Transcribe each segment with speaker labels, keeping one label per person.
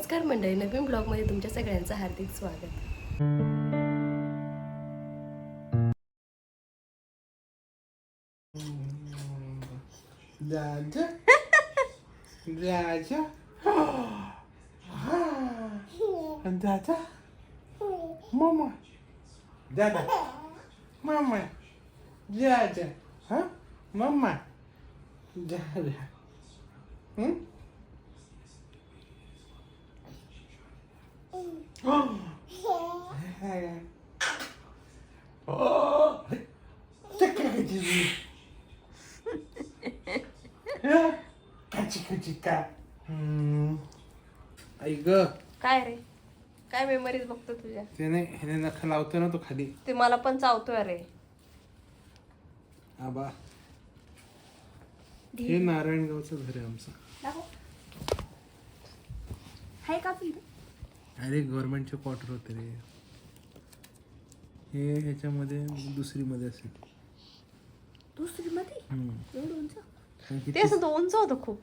Speaker 1: नमस्कार मंडळी नवीन ब्लॉगमध्ये तुमच्या सगळ्यांचं हार्दिक स्वागत.
Speaker 2: राजा. राजा. दादा. मामा. दादा. मामा. राजा. हा? मामा. हं? आई ग.
Speaker 1: काय रे? काय मेमरीज बघतो तुझ्या?
Speaker 2: त्याने ह्याने नख लावतो ना तो खाली.
Speaker 1: ते मला पण चावतोय रे.
Speaker 2: आबा. हे नारायणगावचं घर आहे आमचं.
Speaker 1: हाय का
Speaker 2: अरे गव्हर्नमेंटचे क्वार्टर होते रे. हे ह्याच्यामध्ये दुसरी मध्ये असेल.
Speaker 1: दुसरी मध्ये
Speaker 2: हम्म.
Speaker 1: एवढं उंच?
Speaker 2: कारण की
Speaker 1: ते असं तो उंच होतं खूप.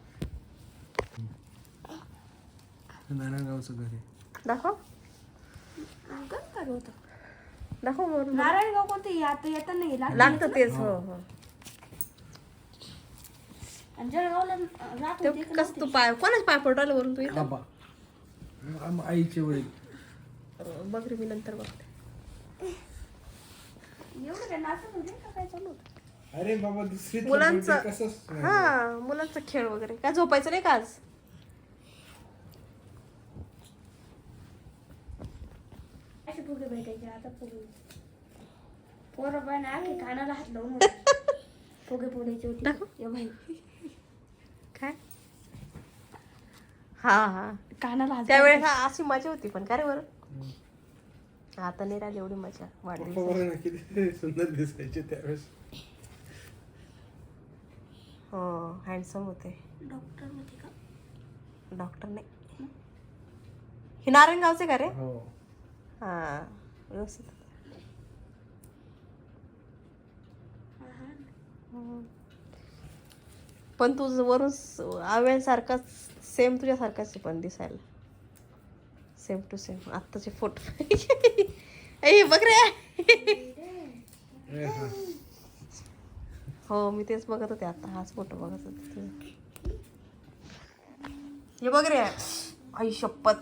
Speaker 2: ते नारायणगावचं घर आहे.
Speaker 1: दाखव.
Speaker 3: होतं.
Speaker 1: दाखव
Speaker 3: नारायणगाव कोणते? आता येता नाही.
Speaker 1: लागतं तेच हो हो.
Speaker 3: आणि जळगावला राहत
Speaker 1: ते
Speaker 3: होते का
Speaker 1: कसं तू पाय कोणाच पाय पडलं वरून तू इथं?
Speaker 2: आबा. आम- आईचे वडील.
Speaker 1: बघ रे मी नंतर बघते.
Speaker 3: नव्हते? एवढं काय नाचत होते का काय चालू होतं?
Speaker 2: अरे बाबा दुसरी
Speaker 1: मुलांचं
Speaker 2: कसं
Speaker 1: हा मुलांचा खेळ वगैरे. काय झोपायचं नाही का आज?
Speaker 3: असे फुगे भेटायचे आता फुगे पोरं पण आखे कानाला हात लावून फुगे फोडायचे
Speaker 1: दाखव.
Speaker 3: होते. ए बाई.
Speaker 1: काय? हा हा.
Speaker 3: कानाला
Speaker 1: त्यावेळेस हा अशी मजा होती पण काय रे बरं? आता नाही राहिली एवढी मजा वाढली
Speaker 2: किती सुंदर दिसायचे त्यावेळेस.
Speaker 1: हो हँडसम होते.
Speaker 3: डॉक्टर होते का?
Speaker 1: डॉक्टर नाही. हे नारायणगावचे का रे?
Speaker 2: हो.
Speaker 1: हा व्यवस्थित. पण तू वरून आव्यांसारखाच सेम तुझ्यासारखाच आहे पण दिसायला. सेम टू सेम आत्ताचे फोटो ए बघ रे.
Speaker 2: हा.
Speaker 1: मी तेच बघत होते आता. हाच फोटो बघत होते. हे बघ रे. आई शपथ.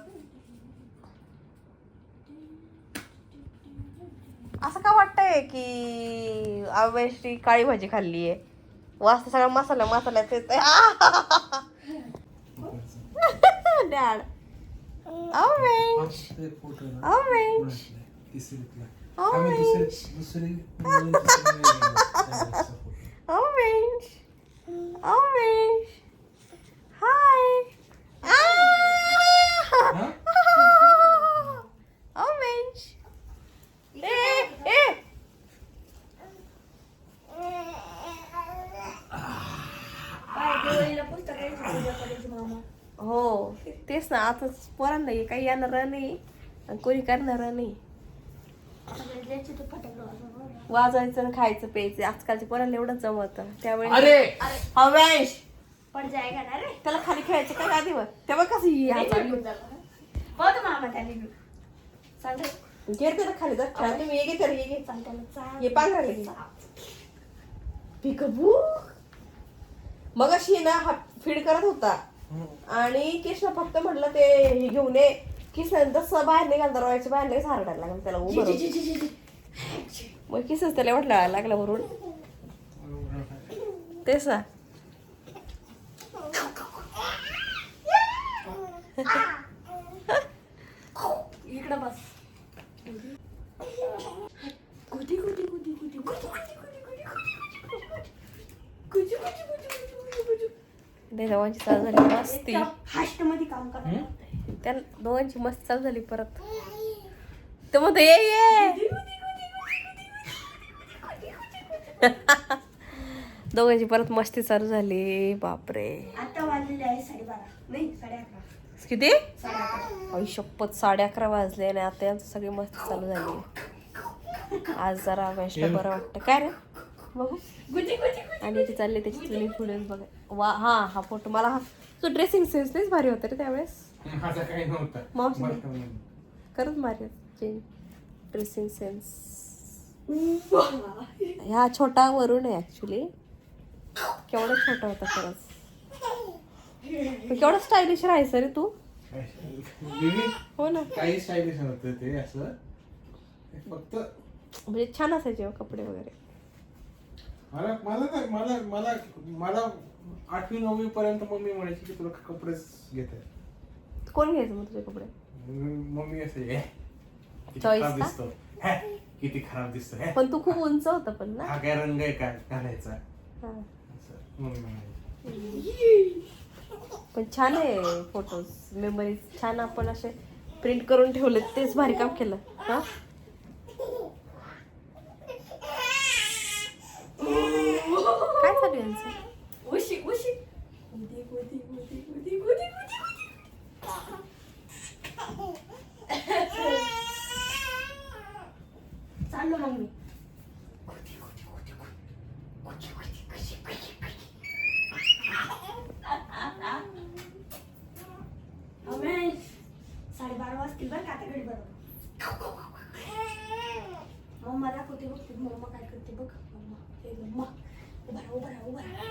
Speaker 1: असं का वाटतंय की आवेशची काळी भाजी खाल्ली आहे
Speaker 2: Mostra, mostra, mostra, mostra. Dad.
Speaker 1: Orange. Orange. Orange.
Speaker 3: Orange. Orange.
Speaker 1: Hi. तेच ना आता पोरांना हे काही येणार नाही. आणि कोणी करणार नाही. वाजायचं आणि खायचं प्यायचं. आजकालच्या पोरांना एवढंच जमतं. त्यावेळेस
Speaker 2: अरे!
Speaker 1: हवेश
Speaker 3: पड जायगा ना रे.
Speaker 1: त्याला खाली खेळायचं काय आधीवर तेव्हा कसं ही हात आली.
Speaker 3: बघ मामा त्याने.
Speaker 1: घे त्याला खाली जा खेळा. तुम्ही ये घे तर ये घे.
Speaker 3: सांग त्याला चाल.
Speaker 1: ये पांघरायला घे पिकबू मग अशी ना हा फीड करत होता. आणि कृष्ण फक्त म्हटलं ते हे घेऊन ये. कृष्ण जसं बाहेर निघाल दरवाजाच्या बाहेर लगेच हारडायला लागला त्याला उभं राहून. मग किसच त्याला म्हटलं लागला भरून तेच ना.
Speaker 3: इकडं बस.
Speaker 1: ते दोघांची चालू झाली मस्ती.
Speaker 3: मध्ये काम लागतंय.
Speaker 1: त्या दोघांची मस्ती चालू झाली परत. ते म्हणतो ये ये. दोघांची परत मस्ती चालू झाली. बापरे.
Speaker 3: आता वाजलेले आहे साडेबारा. नाही साडे अकरा
Speaker 1: किती शपथ साडे अकरा वाजले आणि आता यांचं सगळी मस्ती चालू झाली. आज जरा वैष्णव बरं वाटतं. काय रे? बघू.
Speaker 3: गुजी गुजी गुजी
Speaker 1: आणि ती चालली त्याची जुनी पुढे बघा वा हा हा फोटो मला हा तो ड्रेसिंग सेन्स लईच भारी होता रे त्यावेळेस.
Speaker 2: माझा काही नव्हता.
Speaker 1: मावशी. खरंच भारी चेंज ड्रेसिंग सेन्स ह्या छोटा वरून आहे ऍक्च्युली केवढा छोटा होता खरंच. केवढं स्टायलिश राहायचं रे तू. हो ना.
Speaker 2: काही नव्हतं ते असं. फक्त
Speaker 1: म्हणजे छान असायचे कपडे वगैरे.
Speaker 2: मला मला नाही मला मला मला आठवी नववी पर्यंत मम्मी म्हणायची की तुला कपडेच घेत. आहे
Speaker 1: कोण घ्यायचं मग तुझे कपडे?
Speaker 2: मम्मी असं "हे, किती
Speaker 1: Choice
Speaker 2: खराब
Speaker 1: का?
Speaker 2: दिसतो. हे, किती खराब दिसतो. हे,
Speaker 1: पण तू खूप उंच होता पण ना?
Speaker 2: हा काय रंग आहे काय घालायचा.
Speaker 1: हा.
Speaker 2: असं मम्मी म्हणायची.
Speaker 1: पण छान आहे फोटोज मेमरीज छान आपण असे प्रिंट करून ठेवले तेच भारी काम केलं. हा? काय चालू आहे यांचं
Speaker 3: उशी उशी उदी उदी उदी उदी उदी उदी चाललो मग मी रमेश साडेबारा वाजतील बरं का आता घडी बरोबर मम्मा दाखवते बघ ती मम्मा काय करते बघ मम्मा हे मम्मा उभा राहा उभा राहा उभा राहा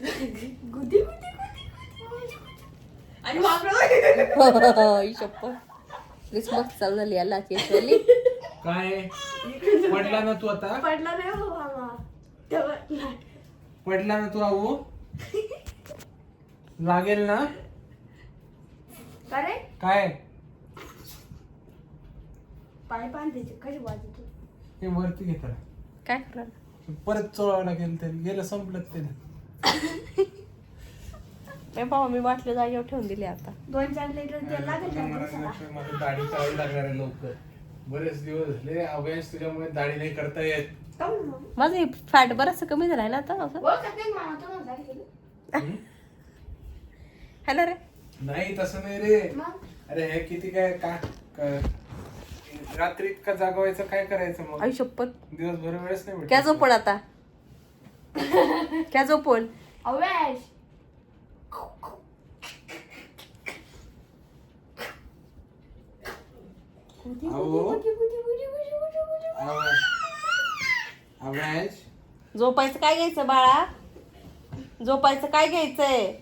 Speaker 3: गुदी गुदी गुदी गुदी गुदी आणि
Speaker 1: ही क्रिसमस चालू झाली याला केस झाली
Speaker 2: काय पडला ना तू आता?
Speaker 3: पडला नाही हो मामा.
Speaker 2: पडला ना तू आऊ लागेल ना?
Speaker 3: का रे
Speaker 2: काय
Speaker 3: पाय बांधायचे कशी वाजत
Speaker 2: हे वरती घेतला
Speaker 1: काय? करणार
Speaker 2: परत चोळावं लागेल ते गेलं संपलं ते.
Speaker 1: नाही बाबा मी बाटली जागेवर ठेवून दिली आता.
Speaker 3: दोन चार लिटर तेल लागेल त्या दिवसाला.
Speaker 2: माझी दाढी चाळी लागणार आहे लवकर. बरेच दिवस झाले अभ्यास तुझ्यामुळे दाढी नाही करता येत.
Speaker 3: काहून मग?
Speaker 1: माझं फॅट बरंच कमी झालंय ना आता असं
Speaker 3: ओळखत नाही मामा तुम्हाला झाली गेली.
Speaker 1: है? ना रे.
Speaker 2: नाही तसं नाही रे.
Speaker 3: मग?
Speaker 2: अरे हे किती काय का क- रात्री इतका जागवायचं काय करायचं मग?
Speaker 1: आई शपथ.
Speaker 2: दिवसभर वेळच नाही
Speaker 1: क्या. झोपण आता? क्या झोपण
Speaker 3: अवेश.
Speaker 2: अहो.
Speaker 1: झोपायचं काय घ्यायचं बाळा? झोपायचं काय घ्यायचंय?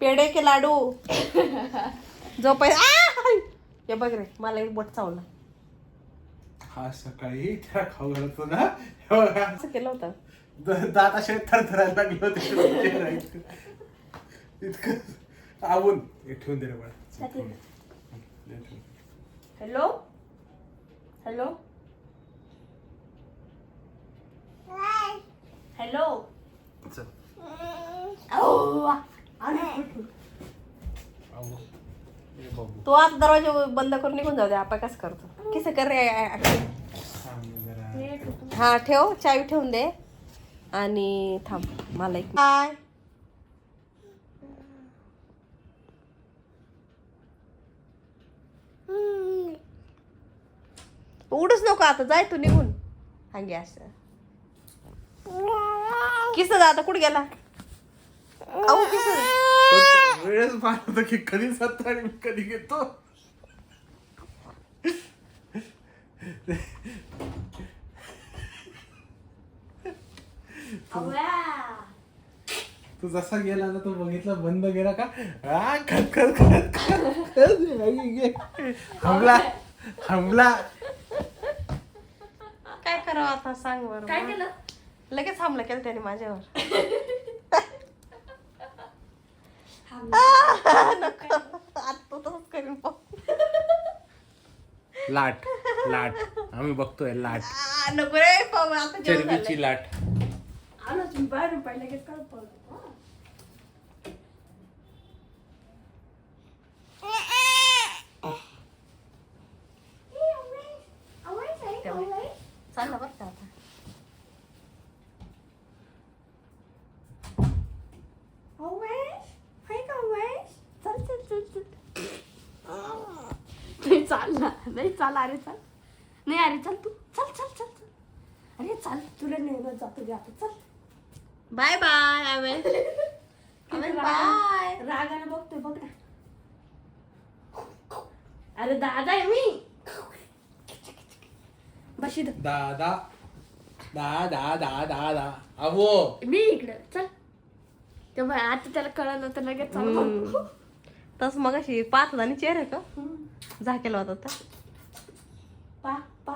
Speaker 1: पेढे के लाडू. झोपायचं आ! हे बघ रे मला एक बोट चावला.
Speaker 2: हा सकाळी त्या खाऊ घालतो ना हे बघा,
Speaker 1: असं केलं होतं.
Speaker 2: द- दात असे थरथरायला लागले होते. चेहरा इतकं इतकं आवून. हे ठेवून दे रे बाळा.
Speaker 3: छाती.
Speaker 2: दे. ठेवून.
Speaker 3: हॅलो? हॅलो? हॅलो?
Speaker 2: चल.
Speaker 1: तो आता दरवाजा बंद करून निघून जाऊ दे आपण कसं करतो? किस कर रे. हा ठेव चावी ठेवून दे. आणि थांब मला एक काय उडूच नको आता जाय तू निघून. हांगे असं. किस आता कुठे गेला? अहो किस
Speaker 2: वेळच पाहत होता की कधी जातो आणि मी कधी घेतो. तू जसा गेला ना तो बघितला बंद गेला का? आ, खत खत खत खत. हमला हमला.
Speaker 1: काय करावं आता? सांग बरं
Speaker 3: काय केलं?
Speaker 1: लगेच हमला केलं त्याने माझ्यावर
Speaker 3: हा,
Speaker 1: नको आता तो तसंच करीन पाहू.
Speaker 2: लाट लाट आम्ही बघतोय लाट
Speaker 1: आ, नको रे पाहू आता जेवण झालंय.
Speaker 2: चरबीची लाट
Speaker 3: आलो तुम्ही बाहेरून पडलं की कळत पडलं हा. ए, अव्वेश, अव्वेश, आहे का
Speaker 1: तेवढे.
Speaker 3: अव्वेश?
Speaker 1: चाललं बरं का आता
Speaker 3: अव्वेश, आहे का अव्वेश? चल चल चल चल नाही चालला नाही चाल अरे चल. नाही अरे चल तू. चल चल चल चल. अरे चल तुला नेहमी जातो घे आता चल.
Speaker 1: बाय बाय आवे बाय.
Speaker 3: रागाने बघतोय बघ ना. अरे दादा आहे मी. बशी.
Speaker 2: दादा दा दा दा दा दा अहो.
Speaker 3: मी इकडे. चल. तेव्हा आता त्याला कळलं तर लगेच चालू
Speaker 1: तस मग अशी पाच आणि चेहरा का? झाकेला होता
Speaker 3: पा पा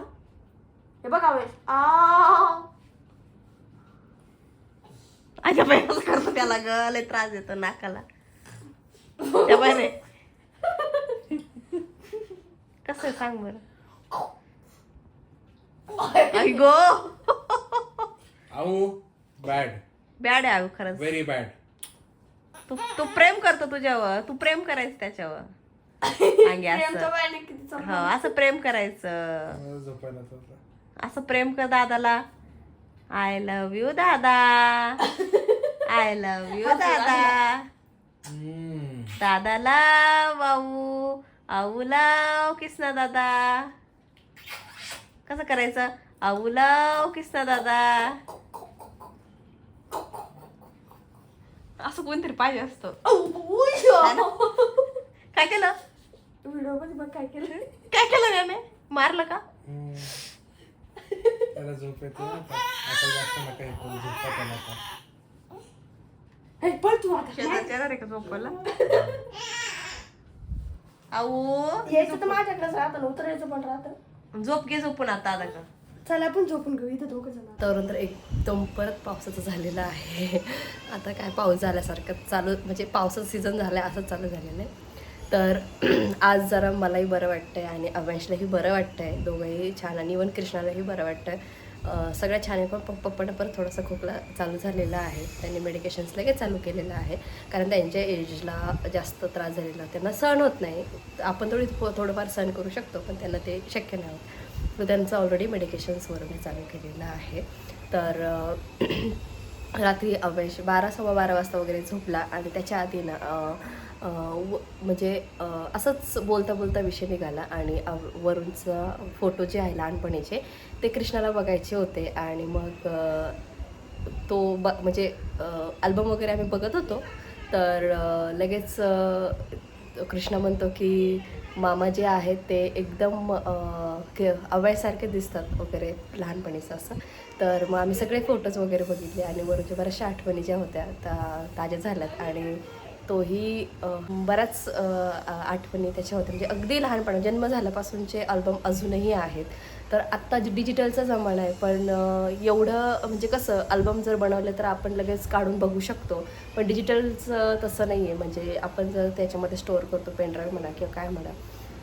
Speaker 3: हे बघ आवेश आ
Speaker 1: अगं बाई असं करतो त्याला ग लय त्रास देतो नाकाला त्या बाई रे कसं सांग बरं आई गो
Speaker 2: अहो बॅड
Speaker 1: बॅड आहे अगं खरंच
Speaker 2: व्हेरी बॅड
Speaker 1: तू तू प्रेम करतो तुझ्यावर तू प्रेम करायचं त्याच्यावर अंगे असं. हो असं प्रेम करायचं.
Speaker 2: झोपायला
Speaker 1: असं प्रेम कर दादाला. आय लव्ह यू दादा. आय लव्ह यू दादा. दादाला वाऊ आऊला किसना दादा. कसं करायचं? आऊला किसना दादा. असं कोणतरी पाहिजे असतं. है ना? काय केलं?
Speaker 3: व्हिडिओमध्ये बघ काय केलं.
Speaker 1: काय केलं त्याने मारलं का.
Speaker 2: त्याला झोप येते ना आता आता जास्त नका हे करू, झोपा त्याला आता.
Speaker 3: हे पळ तू आता.
Speaker 1: शेजारच्या येणार आहे का झोपायला
Speaker 3: यायचं तर माझ्याकडेच राहतं ना उतरायचं पण राहतं.
Speaker 1: झोप घे झोपून आता आता का?
Speaker 3: चल आपण झोपून घेऊ. इथं दोघं जण
Speaker 4: तर एकदम परत पावसाचं झालेलं आहे. आता काय पाऊस झाल्यासारखं चालू म्हणजे पावसाचं सीझन झालं आहे असं चालू झालेलं आहे. तर आज जरा मलाही बरं वाटतं आहे आणि अवंशलाही बरं वाटतं आहे दोघंही छान आणि इवन कृष्णालाही बरं वाटतं आहे सगळ्या छान आहे पण प- पप्पांना परत थोडासा खोकला चालू झालेला आहे. त्यांनी मेडिकेशन्स लगेच चालू केलेलं आहे. कारण त्यांच्या एजला जास्त त्रास झालेला त्यांना सहन होत नाही. आपण थोडी थो- थोडंफार सहन करू शकतो पण त्यांना ते शक्य नाही होत. तर त्यांचं ऑलरेडी मेडिकेशन्सवरून हे चालू केलेलं आहे. तर रात्री अवैश बारा सव्वा बारा वाजता वगैरे झोपला आणि त्याच्या आधी ना व- म्हणजे असंच बोलता बोलता विषय निघाला आणि अव- फोटो जे आहे लहानपणीचे ते कृष्णाला बघायचे होते आणि मग तो ब म्हणजे अल्बम वगैरे आम्ही बघत होतो. तर लगेच कृष्णा कृष्ण म्हणतो की मामा जे आहेत ते एकदम अवयसारखे दिसतात वगैरे लहानपणीचं असं. तर मग आम्ही सगळे फोटोज वगैरे बघितले आणि वरूच्या बऱ्याचशा आठवणी ज्या होत्या त्या ताज्या झाल्यात आणि तोही बऱ्याच आठवणी त्याच्या होत्या म्हणजे अगदी लहानपणा जन्म झाल्यापासूनचे अल्बम अजूनही आहेत. तर आत्ता डिजिटलचा जमाना आहे पण एवढं म्हणजे कसं अल्बम जर बनवलं तर आपण लगेच काढून बघू शकतो. पण डिजिटलचं तसं नाही आहे म्हणजे आपण जर त्याच्यामध्ये स्टोअर करतो पेनड्राईव्ह म्हणा किंवा काय म्हणा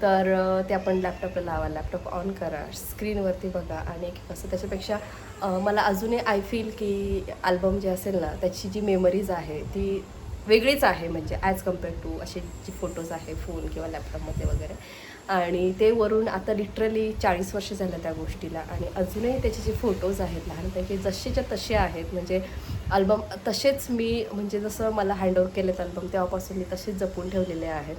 Speaker 4: तर ते आपण लॅपटॉपला लावा. लॅपटॉप ऑन करा स्क्रीनवरती बघा आणि कसं त्याच्यापेक्षा मला अजूनही आय फील की अल्बम जे असेल ना त्याची जी मेमरीज आहे ती वेगळीच आहे म्हणजे ॲज कंपेअर टू असे जे फोटोज आहे फोन किंवा लॅपटॉपमध्ये वगैरे. आणि ते वरून आता लिटरली चाळीस वर्ष झालं त्या गोष्टीला. आणि अजूनही त्याचे जे फोटोज आहेत लहानपणाचे जसेच्या तसे आहेत. म्हणजे अल्बम तसेच मी म्हणजे जसं मला हँडओव्हर केलेत अल्बम तेव्हापासून मी तसेच जपून ठेवलेले आहेत.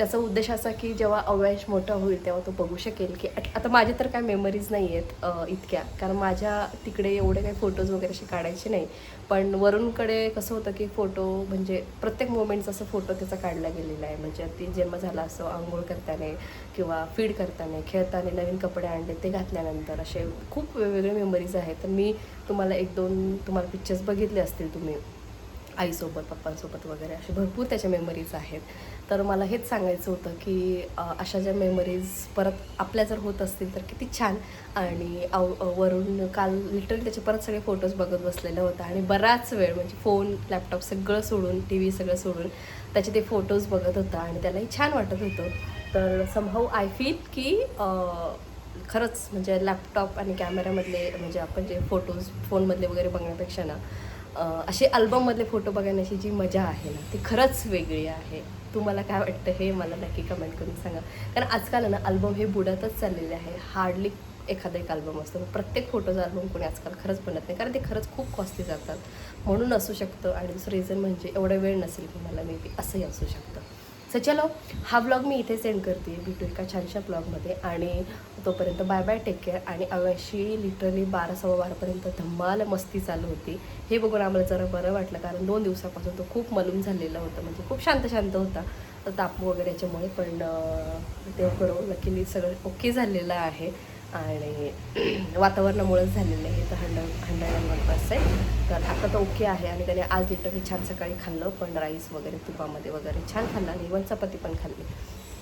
Speaker 4: त्याचा उद्देश असा की जेव्हा अवयश मोठा होईल तेव्हा तो बघू शकेल की आता माझे तर काय मेमरीज नाही आहेत इतक्या. कारण माझ्या तिकडे एवढे काही फोटोज वगैरे असे काढायचे नाही. पण वरूनकडे कसं होतं की फोटो म्हणजे प्रत्येक मोमेंटचा असं फोटो त्याचा काढला गेलेला आहे. म्हणजे ती जन्म झाला असो आंघोळ करताना किंवा फीड करताना खेळताना नवीन कपडे आणले ते घातल्यानंतर असे खूप वेगवेगळे मेमरीज आहेत. तर मी तुम्हाला एक दोन तुम्हाला पिक्चर्स बघितले असतील तुम्ही. आईसोबत पप्पांसोबत वगैरे असे भरपूर त्याच्या मेमरीज आहेत. तर मला हेच सांगायचं होतं की अशा ज्या मेमरीज परत आपल्या जर होत असतील तर किती छान. आणि वरून काल लिटरली त्याचे परत सगळे फोटोज बघत बसलेलं होतं. आणि बराच वेळ म्हणजे फोन लॅपटॉप सगळं सोडून टी व्ही सगळं सोडून त्याचे ते फोटोज बघत होता. आणि त्यालाही छान वाटत होतं. तर समहाऊ आय फील की खरंच म्हणजे लॅपटॉप आणि कॅमेऱ्यामधले म्हणजे आपण जे फोटोज फोनमधले वगैरे बघण्यापेक्षा ना असे अल्बममधले फोटो बघण्याची जी मजा आहे ना ती खरंच वेगळी आहे. तुम्हाला काय वाटतं हे मला नक्की कमेंट करून सांगा. कारण आजकाल आहे ना अल्बम हे बुडतच चाललेले आहे. हार्डली एखादा एक अल्बम असतो. प्रत्येक फोटोचा अल्बम कोणी आजकाल खरंच बनत नाही. कारण ते खरंच खूप कॉस्टली जातात. म्हणून असू शकतं. आणि दुसरं रिझन म्हणजे एवढा वेळ नसेल तुम्हाला मे बी असंही असू शकतं. सो चलो हा ब्लॉग मी इथे सेंड करते. भेटू एका छानशा ब्लॉगमध्ये आणि तोपर्यंत बाय बाय टेक केअर आणि अव्याशी लिटरली बारा सव्वा बारापर्यंत धम्माल मस्ती चालू होती. हे बघून आम्हाला जरा बरं वाटलं कारण दोन दिवसापासून तो खूप मलूम झालेला होता. म्हणजे खूप शांत शांत होता ताप वगैरे याच्यामुळे पण ते करून नक्की सगळं ओके झालेलं आहे. आणि वातावरणामुळेच झालेलं आहे. तर हंड हंड्रेड आहे. तर आता तर ओके आहे. आणि त्याने आज लिटरली छान सकाळी खाल्लं. पण राईस वगैरे तुपामध्ये वगैरे छान खाल्लं. आणि इवन चपाती पण खाल्ली.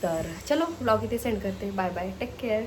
Speaker 4: तर चलो ब्लॉग इथे सेंड करते. Bye bye take care